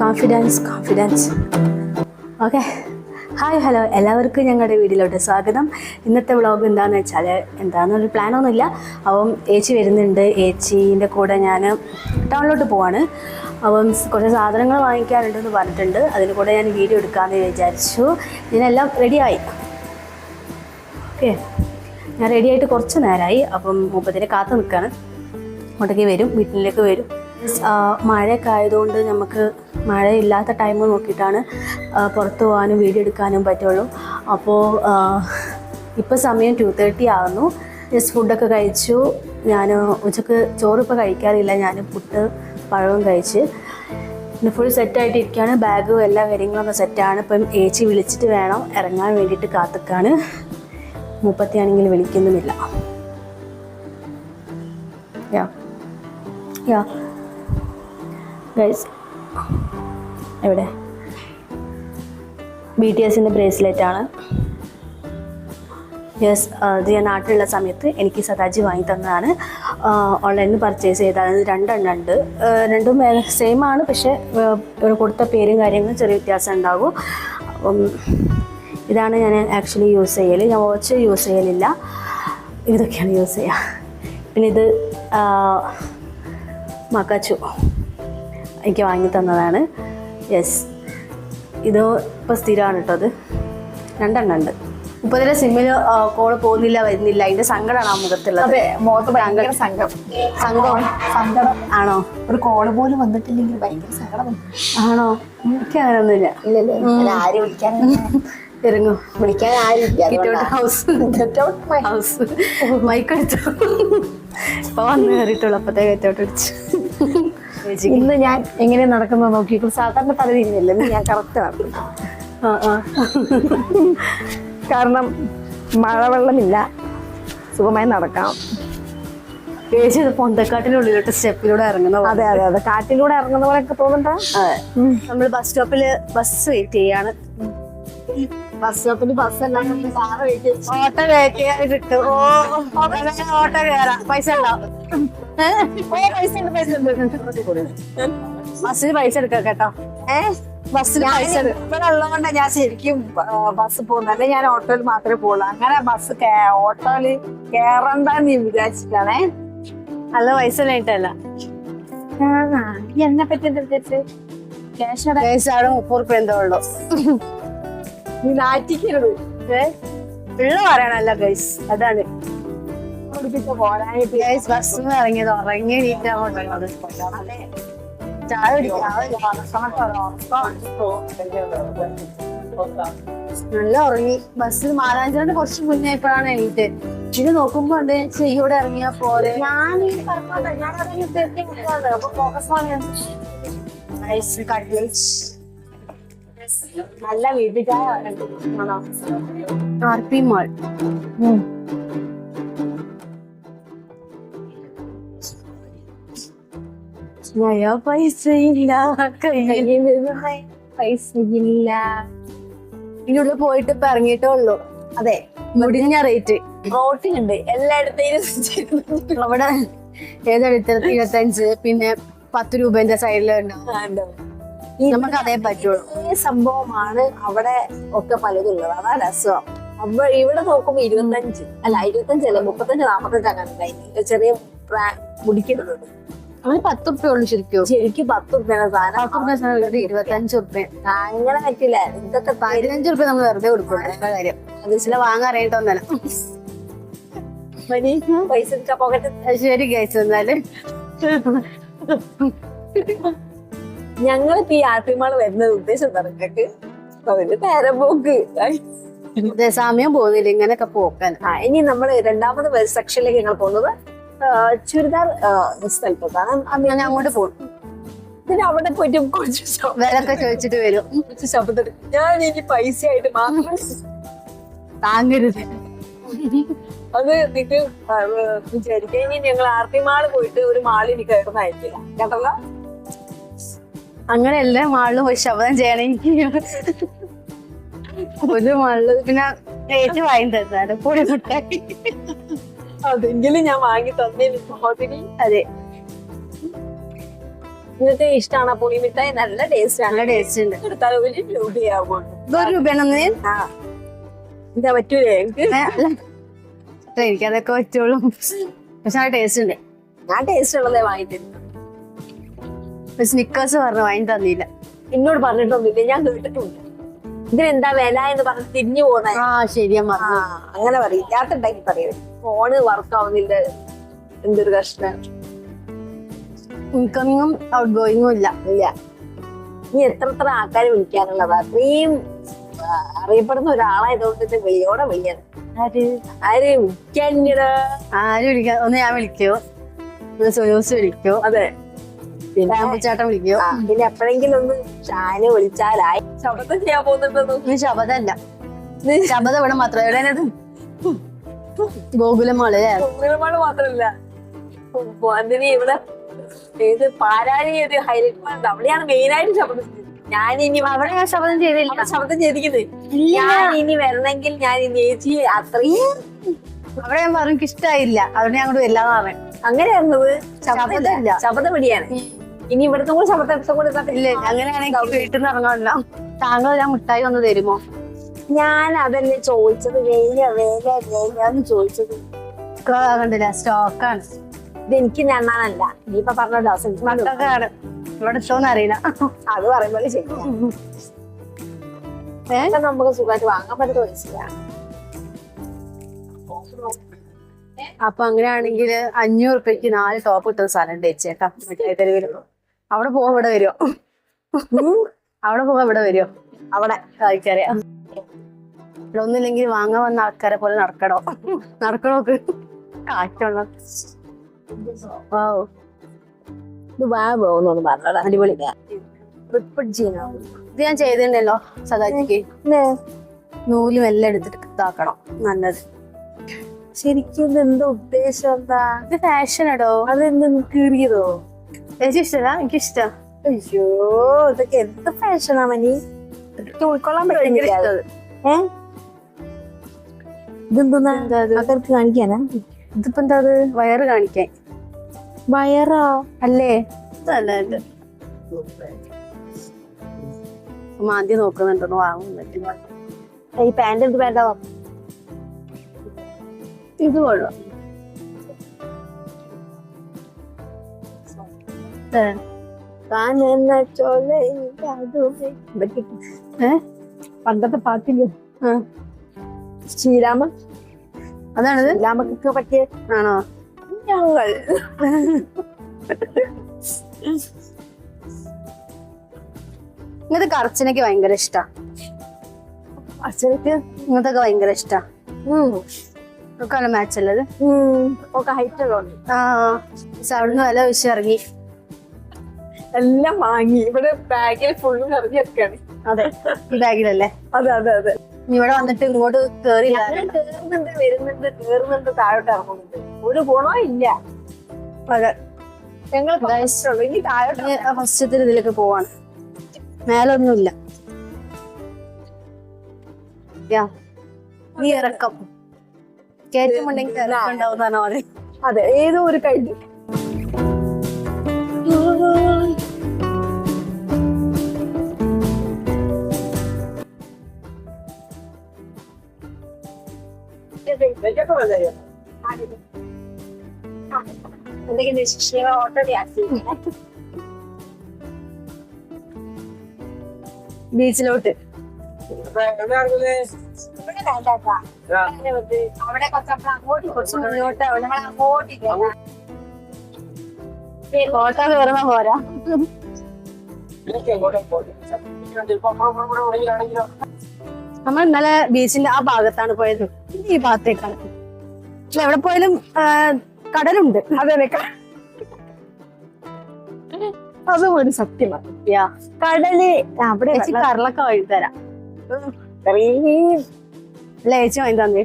Confidence confidence okay hi hello എല്ലാവർക്കും ഞങ്ങളുടെ വീഡിയോയിലോട്ട് സ്വാഗതം. ഇന്നത്തെ വ്ളോഗ് എന്താണെന്ന് വെച്ചാൽ എന്താണെന്നൊരു പ്ലാനൊന്നുമില്ല അപ്പം ഏച്ചി വരുന്നുണ്ട്. ഏച്ചീന്റെ കൂടെ ഞാൻ ടൗണിലോട്ട് പോവാണ്. അപ്പം കുറച്ച് സാധനങ്ങൾ വാങ്ങിക്കാനുണ്ടെന്ന് പറഞ്ഞിട്ടുണ്ട്. അതിന് കൂടെ ഞാൻ വീഡിയോ എടുക്കാമെന്ന് വിചാരിച്ചു. ഇതിനെല്ലാം റെഡിയായി ഓക്കെ ഞാൻ റെഡിയായിട്ട് കുറച്ച് നേരമായി അപ്പം മുപ്പത്തിനെ കാത്തു നിൽക്കുകയാണ് അങ്ങോട്ടേക്ക് വരും വീട്ടിലേക്ക് വരും. മഴയൊക്കെ ആയതുകൊണ്ട് നമുക്ക് മഴയില്ലാത്ത ടൈം നോക്കിയിട്ടാണ് പുറത്തു പോകാനും വീഡിയോ എടുക്കാനും പറ്റുള്ളൂ. അപ്പോൾ ഇപ്പോൾ സമയം ടു തേർട്ടി ആകുന്നു ജസ്റ്റ് ഫുഡൊക്കെ കഴിച്ചു. ഞാൻ ഉച്ചയ്ക്ക് ചോറ് ഇപ്പോൾ കഴിക്കാറില്ല. ഞാൻ പുട്ട് പഴവും കഴിച്ച്. പിന്നെ ഫുൾ സെറ്റായിട്ട് ഇരിക്കുകയാണ് ബാഗും എല്ലാ കാര്യങ്ങളൊക്കെ സെറ്റാണ് ഇപ്പം ഏച്ചി വിളിച്ചിട്ട് വേണം. ഇറങ്ങാൻ വേണ്ടിയിട്ട് കാത്തിക്കാണ്. മുപ്പത്തിയാണെങ്കിൽ വിളിക്കുന്നുമില്ല. യാ യാ ഗൈസ് എവിടെ? ബി ടി എസിന്റെ ബ്രേസ്ലെറ്റ് ആണ്. യെസ് അത് ഞാൻ നാട്ടിലുള്ള സമയത്ത് എനിക്ക് സദാജി വാങ്ങി തന്നതാണ്. ഓൺലൈനിൽ നിന്ന് പർച്ചേസ് ചെയ്തതാണ്. രണ്ടെണ്ണം ഉണ്ട്. രണ്ടും സെയിം ആണ് പക്ഷേ കൊടുത്ത പേരും കാര്യങ്ങളും ചെറിയ വ്യത്യാസം ഉണ്ടാകും. അപ്പം ഇതാണ് ഞാൻ ആക്ച്വലി യൂസ് ചെയ്യൽ ഞാൻ വാച്ച് യൂസ് ചെയ്യലില്ല. ഇതൊക്കെയാണ് യൂസ് ചെയ്യുക പിന്നെ ഇത് മക്കാച്ചു എനിക്ക് വാങ്ങി തന്നതാണ്. യെസ് ഇത് ഇപ്പോൾ സ്ഥിരമാണ് കേട്ടോ അത്. രണ്ടെണ്ണം ഉണ്ട്. മുപ്പതിലെ സിമ്മിൽ കോൾ പോകുന്നില്ല വരുന്നില്ല. അതിന്റെ സങ്കടമാണ് ആ മുഖത്തുള്ളത്. അതെ മുഖത്ത് ഭയങ്കര സങ്കടം. സങ്കടം. സങ്കടം. ആണോ? ഒരു കോൾ പോലും വന്നിട്ടില്ലെങ്കിൽ ഭയങ്കര സങ്കടം. ആണോ? എനിക്ക് അങ്ങനെയൊന്നുമില്ല ഇല്ലല്ലേ ആര് വിളിക്കാൻ ഇറങ്ങും. വിളിക്കാൻ ആരും മൈ ഹൗസ് മൈക്കെടുത്തു ഇപ്പൊ വന്ന് കയറിയിട്ടുള്ളൂ അപ്പത്തേക്ക് കയറ്റോട്ട് അടിച്ചു ഇന്ന് ഞാൻ എങ്ങനെ നടക്കുന്നത് നോക്കിയിട്ട് സാധാരണ തല തിരിഞ്ഞില്ല ഇന്ന് ഞാൻ കറക്റ്റ് ആ കാരണം മഴവെള്ളമില്ല സുഖമായി നടക്കാം. ചേച്ചി ഇത് പൊന്തക്കാട്ടിനുള്ളിലോട്ട് സ്റ്റെപ്പിലൂടെ ഇറങ്ങുന്ന അതെ അതെ അതെ. കാറ്റിലൂടെ ഇറങ്ങുന്ന പോലെയൊക്കെ തോന്നണ്ട അതെ. നമ്മൾ ബസ് സ്റ്റോപ്പിൽ ബസ് വെയിറ്റ് ചെയ്യാണ്. ബസ് സ്റ്റോപ്പിൽ ബസ് എല്ലാം കാറ് വെയിറ്റ് ഓട്ടോ വെയിറ്റ് ചെയ്യാൻ കിട്ടും. ഓ ഓട്ടോ കയറാം. പൈസ ഉണ്ടാവും പൈസ ഉണ്ട് പൈസ ഉണ്ട്. ബസ്സിന് പൈസ എടുക്കാം കേട്ടോ. ഏ? ബസ്സിന് പൈസ ഉള്ളതുകൊണ്ട് ഞാൻ ശരിക്കും ബസ് പോകുന്നത്. ഞാൻ ഓട്ടോയിൽ മാത്രമേ പോകുള്ളൂ അങ്ങനെ ബസ് ഓട്ടോയിൽ കേറണ്ടെന്ന് വിചാരിച്ചിട്ടാണേ. നല്ല പൈസ ഇല്ലായിട്ടല്ല എന്നെ പറ്റി ക്യാഷ് അവിടെ മുപ്പത് റുപ്യ എന്തോ ഉള്ളു. നീ നാറ്റിക്കരുത്. ഏ? പിള്ള പറയണല്ല ഗൈസ് അതാണ്. ബസ് ഇറങ്ങിയത് ഉറങ്ങി നീറ്റാണ് ചായ നല്ല ഉറങ്ങി. ബസ്സിൽ മാലാഞ്ചിന്റെ കുറച്ച് മുന്നേ ഇപ്പോഴാണ് എണീറ്റ്. ഇത് നോക്കുമ്പോ ഉണ്ട്. ചെയ്യൂടെ ഇറങ്ങിയ പോലെ ഞാൻ ഞാൻ നല്ല വീട്ടിൽ ചായ ആർ പി മാൾ. നയാ കയ്യിൽ പോയിട്ട് പറഞ്ഞിട്ടേ ഉള്ളൂ. അതെ. മുടിഞ്ഞ റേറ്റ്. പ്രോട്ടീൻ ഉണ്ട് എല്ലായിടത്തേലും അവിടെ ഏതെടുത്ത ഇരുപത്തഞ്ച്? പിന്നെ പത്ത് രൂപന്റെ സൈഡിലുണ്ടാവും നമുക്ക് അതേ പറ്റുള്ളൂ. ഈ സംഭവമാണ് അവിടെ ഒക്കെ പലതും ഉള്ളത് അതാ രസം. അപ്പൊ ഇവിടെ നോക്കുമ്പോ ഇരുപത്തഞ്ച്. അല്ല ഇരുപത്തഞ്ചല്ല മുപ്പത്തഞ്ച് നാപ്പത്തഞ്ച് അങ്ങനെ ഉണ്ടായിരുന്നു ചെറിയ മുടിക്കുന്നുണ്ട് അങ്ങനെ പത്ത് ഉറുപ്പ്യ ഉള്ളു ശരിക്കും. ശരിക്കും പത്ത് റുപ്യാണ് സാധനം പത്ത് ഉറുപ്പ്യ സാധനം ഇരുപത്തഞ്ച് ഉറുപ്പ്യ അങ്ങനെ പറ്റില്ല ഇതൊക്കെ പതിനഞ്ച് ഉറുപ്പ്യ നമ്മൾ വെറുതെ കൊടുക്കണം കാര്യം? അത് ചില വാങ്ങാൻ അറിയട്ടൊന്നല്ല പൈസ ശരി ഞങ്ങളിപ്പോ ഈ ആർപ്പിമാൾ വരുന്നത് ഉദ്ദേശം പറഞ്ഞിട്ട് അവർ നേരം പോക്ക്. അതെ സമയം പോകുന്നില്ല ഇങ്ങനെയൊക്കെ പോക്കാൻ. ആ ഇനി നമ്മൾ രണ്ടാമത് സെക്ഷനിലേക്ക് ഞങ്ങൾ പോകുന്നത് ചുരിദാർ സ്ഥലത്തോട്ടാണ് ഞാൻ അങ്ങോട്ട് പോകും. പിന്നെ അവിടെ പോയിട്ട് കുറച്ച് വിലക്കെ ചോദിച്ചിട്ട് വരും. കുറച്ച് ശബ്ദം ഞാൻ ഇനി പൈസ ആയിട്ട് മാത്രം താങ്ങരുത്. അത് നിങ്ങൾ വിചാരിക്കുക ഇനി ഞങ്ങൾ ആർത്തി മാൾ പോയിട്ട് ഒരു മാളിൽ കയറുന്നായിരിക്കില്ല കയറുന്നതായിരിക്കില്ല. കേട്ടല്ലോ? അങ്ങനെയല്ല മാളിലും പോയി ശബ്ദം ചെയ്യണെങ്കിൽ എനിക്ക് ഒരു മാളിൽ പിന്നെ ഏറ്റവും വാങ്ങി തന്നാൽ പൊടി മുട്ടായി. അതെങ്കിലും ഞാൻ വാങ്ങി തന്നേനി അതെ. ഇന്നത്തെ ഇഷ്ടമാണ് പുളി മിഠായി നല്ല ടേസ്റ്റ് ആണ്. നല്ല ടേസ്റ്റ് ഉണ്ട്. എടുത്താൽ ഒരു രൂപയാവുള്ളൂ. ഇതൊരു രൂപയാണെന്ന്? എന്താ പറ്റൂലേ എനിക്ക്? അതൊക്കെ പറ്റുള്ളൂ. പക്ഷെ ആ ടേസ്റ്റ് ഉണ്ട്. ഞാൻ ടേസ്റ്റ് ഉള്ളതേ വാങ്ങിത്തരുന്നു സ്നിക്കേഴ്സ് പറഞ്ഞു വാങ്ങി തന്നില്ല. എന്നോട് പറഞ്ഞിട്ടൊന്നുമില്ല. ഞാൻ കേട്ടിട്ടുണ്ട് ഇതിനെന്താ വില എന്ന് പറഞ്ഞ് തിരിഞ്ഞു പോകുന്ന ആ ശരിയാ ആ അങ്ങനെ പറയും. ഇല്ലാത്തുണ്ടാക്കി പറയും. ഫോണ് വർക്ക് ആവുന്നില്ല. എന്തൊരു കഷ്ടം. ഇൻകമിങ്ങും ഔട്ട് ഗോയിങ്ങും ഇല്ല. ഇല്ല. നീ എത്ര എത്ര ആൾക്കാർ വിളിക്കാനുള്ളതാ? അത്രയും അറിയപ്പെടുന്ന ഒരാളായതുകൊണ്ട് വെയ്യോടെ വയ്യാണ് ആര്? ആരും വിളിക്കാൻ ഒന്ന് ഞാൻ വിളിക്കോ. സുനോസ് വിളിക്കോ. അതെ. പിന്നെ രാമച്ചാട്ടം വിളിക്കോ. പിന്നെ എപ്പോഴെങ്കിലും ഒന്ന് ഷാന് വിളിച്ചാലായി. ശബ്ദം ചെയ്യാൻ പോകുന്നുണ്ടോ ഇത് ശബ്ദം ഇവിടെ മാത്രം. എവിടെ ഗോകുലമാൾ ഗോകുലമാൾ മാത്രല്ല അതിന് ഇവിടെ ഏത് പാരാഴി ഒരു ഹൈലൈറ്റ് അവിടെയാണ് മെയിൻ ആയിട്ട് ശബ്ദം ഞാൻ ഇനി അവിടെ ഞാൻ ശബദം ചെയ്തില്ല. ശബ്ദം ചെയ്തിരിക്കുന്നത്. ഞാൻ ഇനി വരണമെങ്കിൽ ഞാൻ ഇനി ചേച്ചി അത്രയും അവിടെ ഞാൻ പറഞ്ഞു ഇഷ്ടായില്ല അതുകൊണ്ട് ഞാൻ അങ്ങോട്ട് വരില്ലാന്ന് പറഞ്ഞു അങ്ങനെയായിരുന്നത് ശബ്ദമില്ല. ശബ്ദം പിടിയാണ് ഇനി ഇവിടുത്തെ കൂടെ ശബ്ദം എടുത്ത കൂടെ ഇല്ല അങ്ങനെയാണെങ്കിൽ വീട്ടിൽ നിന്ന് ഇറങ്ങാനില്ല താങ്കൾ ഞാൻ മിഠായി ഒന്ന് തരുമോ? ഞാൻ അതല്ലേ ചോദിച്ചത്. വേല വേല വേലെന്ന് ചോദിച്ചത്. കണ്ടില്ല സ്റ്റോക്കാണ്. ഇത് എനിക്ക് ഞാനല്ല നീ ഇപ്പൊ പറഞ്ഞ ഡോസ് മക്കൾക്കാണ്. ഇവിടെ അറിയില്ല. അത് പറയുമ്പോൾ ചെയ്യാം നമുക്ക് സുഖമായിട്ട് വാങ്ങാൻ പറ്റുമോ അപ്പൊ അങ്ങനെയാണെങ്കിൽ അഞ്ഞൂറ് റുപ്യക്ക് നാല് ടോപ്പ് ഇട്ട സാധനം ഉണ്ട് ചേട്ടാ. മിഠായി തെരുവിൽ അവിടെ പോവാ ഇവിടെ വരുമോ അവിടെ പോവാ ഇവിടെ വരുമോ അവിടെ. ആൾക്കാരെയാ ഇവിടെ ഒന്നുമില്ലെങ്കിൽ വാങ്ങാൻ വന്ന ആൾക്കാരെ പോലെ നടക്കണോ? നടക്കണോക്ക്? കാറ്റുള്ള. ഓ ഇത് വാ പോകുന്നു പറഞ്ഞോടാ. അടിപൊളി റിപ്പീറ്റ് ചെയ്യണം ഇത് ഞാൻ ചെയ്തിട്ടുണ്ടല്ലോ സദാജിക്ക്. നൂൽ മെല്ലെ എടുത്തിട്ട് ഇതാക്കണം. നല്ലത്. ശരിക്കും എന്താ ഉദ്ദേശം എന്താ? ഇത് ഫാഷൻ ഇടോ അതെന്താ കീറിയതോ? എനിക്ക് ഇഷ്ടം അയ്യോ ഇതൊക്കെ എന്ത് ഫാഷനാ മനി? ഇതൊക്കെ ഉൾക്കൊള്ളാൻ പറ്റുന്നില്ല? ഇഷ്ടം. ഏ? ഇതെന്താ ഇത്? ആൾക്കാർക്ക് കാണിക്കാനാ? ഇതിപ്പോ എന്താ അത്? വയറ് കാണിക്കാൻ. വയറാ? അല്ലേ? ഇതല്ല ഈ പാന്റ് എന്ത് പാന്റാ ഇത് കൊള്ളാം. താൻ എന്ന ചോല എനിക്ക് അതുമേ പറ്റിക്കും. ഏ? പണ്ടത്തെ പാട്ടില്ലേ ശ്രീരാമ? അതാണത്? ശ്രീരാമക്കൊക്കെ പറ്റിയ ആണോ? ഞങ്ങൾ ഇങ്ങനത്തെ കറച്ചിനൊക്കെ ഭയങ്കര ഇഷ്ടാ. അച്ഛനക്ക് ഇങ്ങനത്തൊക്കെ ഭയങ്കര ഇഷ്ടാ. ഒക്കെ മാച്ച് അല്ലത് ഒക്കെ ഹൈറ്റ് ഉള്ളത് ആ അവിടുന്ന് വില വെച്ച് ഇറങ്ങി. എല്ലാം വാങ്ങി. ഇവിടെ ബാഗിൽ ഫുള്ളും നിറഞ്ഞു വെക്കാണ് അതെ ബാഗിലല്ലേ? അതെ അതെ അതെ. ഇവിടെ വന്നിട്ട് ഇങ്ങോട്ട് കേറില്ല കേറുന്നുണ്ട് വരുന്നുണ്ട് കേറുന്നുണ്ട് താഴോട്ട് ഇറങ്ങുന്നുണ്ട്. ഒരു ഗുണോ ഇല്ല. അതെ. ഞങ്ങൾ. ഇനി താഴോട്ട് ഫസ്റ്റത്തിൽ ഇതിലേക്ക് പോവാണ്. മേലൊന്നുമില്ല. ഈ ഇറക്കം. കയറ്റമുണ്ടെങ്കിൽ ഇറക്കം ഉണ്ടാവും അതെ? ഏതോ ഒരു കഴിഞ്ഞു എന്തെങ്കിലും വിശേഷങ്ങൾ ഓട്ടോ ബീച്ചിലോട്ട് അവിടെ കുറച്ചപ്പോ അങ്ങോട്ട് കുറച്ച് മുന്നോട്ട് അവിടെ അങ്ങോട്ട്. കോട്ട കയറുന്ന പോരാ നമ്മൾ ഇന്നലെ ബീച്ചിന്റെ ആ ഭാഗത്താണ് പോയത്. ഈ ഭാഗത്തേക്കാണ്. പക്ഷെ എവിടെ പോയാലും കടലുണ്ട്. അതെ അതെ അതും ഒരു സത്യമാണ്. കടൽ അവിടെ തരാം. ഇത്രയും അല്ല ചേച്ചി വാങ്ങി തന്നെ.